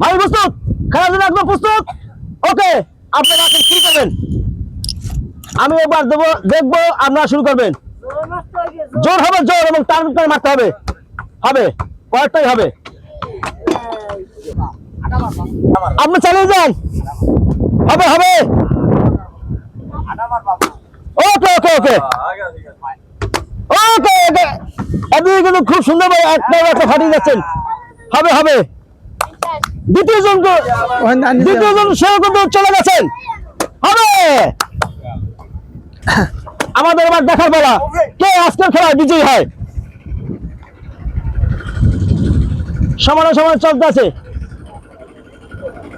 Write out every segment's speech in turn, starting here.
ভাই প্রস্তুত? জন্য একদম প্রস্তুত? ওকে, আপনারা এখন শুরু করবেন? আমি একবার দেবো, দেখব, আপনারা শুরু করবেন। জোর হবে, জোর, এবং টার্গেট করে মারতে হবে। হবে পরেরটাই হবে। আপনি চালিয়ে যান। হবে হবে। ওকে ওকে ওকে। ওকে ওকে। আপনি কিন্তু খুব সুন্দরভাবে একটা ফাটিয়ে যাচ্ছেন। হবে হবে। দ্বিতীয় জন দ্বিতীয় জন চলে গেছেন। হবে! আমাদের এবার দেখার বেলা। কে আজকের খেলায় বিজয়ী হয়? সমানে সমানে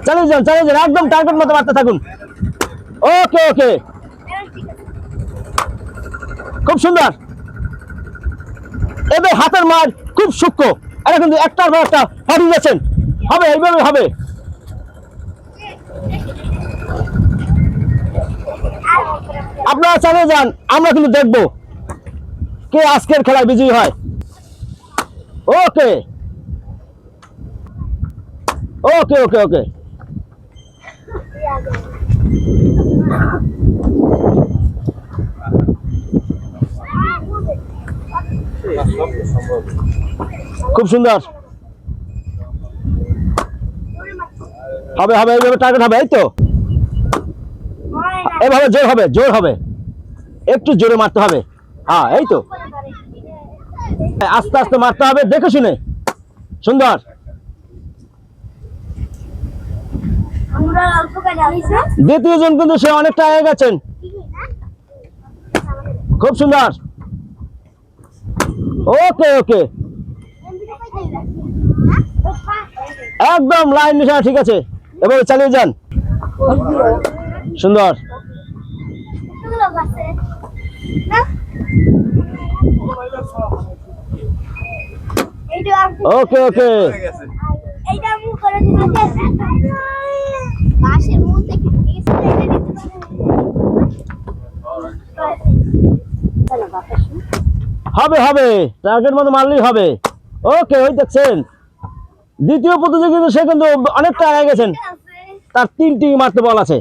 চালিয়ে যান চালিয়ে যান একদম টার্গেট মতো মারতে থাকুন। ওকে ওকে। খুব সুন্দর। এদের হাতের মার খুব সূক্ষ্ম। এটা কিন্তু একটার পর একটা ফাটিয়ে যাচ্ছেন হবে, এইভাবে হবে। আপনারা চলে যান, আমরা কিন্তু দেখব কে আজকের খেলায় বিজয়ী হয়। ওকে। ওকে ওকে ওকে। খুব সুন্দর। হবে হবে এইভাবে টার্গেট হবে এই তো। এভাবে জোর হবে জোর হবে। একটু জোরে মারতে হবে। হ্যাঁ এই তো। আস্তে আস্তে মারতে হবে দেখে শুনে। সুন্দর। দ্বিতীয় জন কিন্তু সে অনেকটা আগে গেছেন। খুব সুন্দর। ওকে ওকে। একদম লাইন নিশা ঠিক আছে। এবার চালিয়ে যান। সুন্দর। ওকে ওকে। হবে হবে। টার্গেট মতো মারলেই হবে। ওকে, ওই দেখছেন। দ্বিতীয় প্রতিযোগী কিন্তু সে কিন্তু অনেকটা আগে গেছেন। তার তিনটি মারতে বল আছে।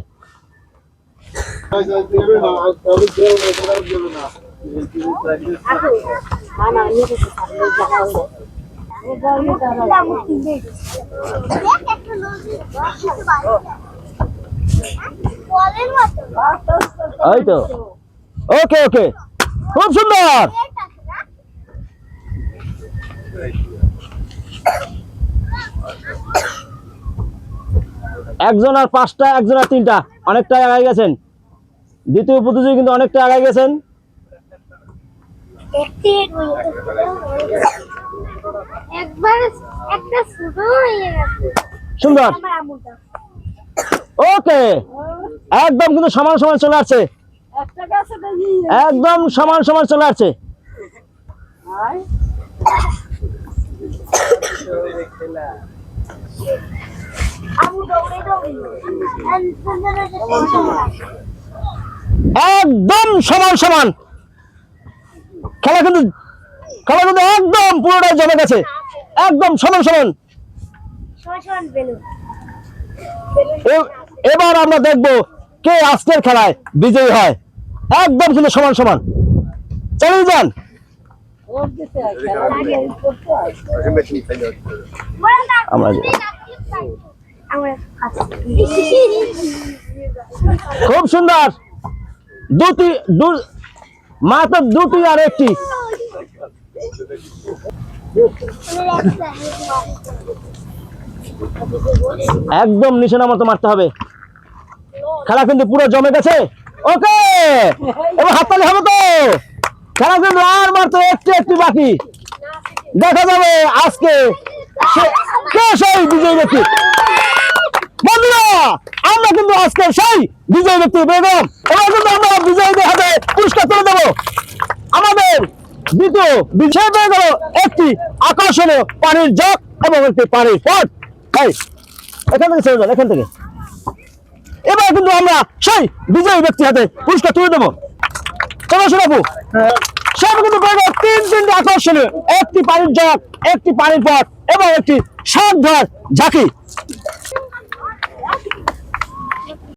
তো। ওকে ওকে খুব সুন্দর। একজন আর পাঁচটা একজন আর তিনটা। অনেকটা আগে গেছেন। দ্বিতীয় প্রতিযোগী কিন্তু অনেকটা আগে গেছেন। সুন্দর। ওকে। একদম কিন্তু সমান সমান চলে আসছে। একদম সমান সমান চলে আসছে। দৌড়ে একদম সমান সমান। খেলা কিন্তু খেলা কিন্তু একদম পুরোটাই জমে গেছে। একদম সমান সমান। এ- এবার আমরা দেখব কে আজকের খেলায় বিজয়ী হয়। একদম কিন্তু সমান সমান। চালিয়ে যান। খুব সুন্দর। দুটি দু- মাত্র দুটি আর একটি। একদম নিশানা মতো মারতে হবে। খেলা কিন্তু পুরো জমে গেছে। ওকে! এবার হাততালি হবে তো। খেলা কিন্তু আর মাত্র একটি একটি বাকি। দেখা যাবে আজকে কে সেই বিজয়ী ব্যক্তি? বন্ধুরা আমরা কিন্তু আজকে সেই বিজয়ী ব্যক্তি বেগম এবার কিন্তু আমরা বিজয়ীদের হাতে পুরস্কার তুলে দেবো। আমাদের দ্বিতীয় বিজয় পেয়ে গেল একটি আকর্ষণীয় পানির জগ এবং একটি পানির পট। এই এখান থেকে ছেড়ে যান এখান থেকে। এবার কিন্তু আমরা সেই বিজয়ী ব্যক্তি হাতে পুরস্কার তুলে দেবো। চলো শোনাবো সব কিন্তু পেয়ে গেল তিন তিনটি আকর্ষণীয় একটি পানির জগ একটি পানির পট। এবং একটি সাত ঝাঁকি।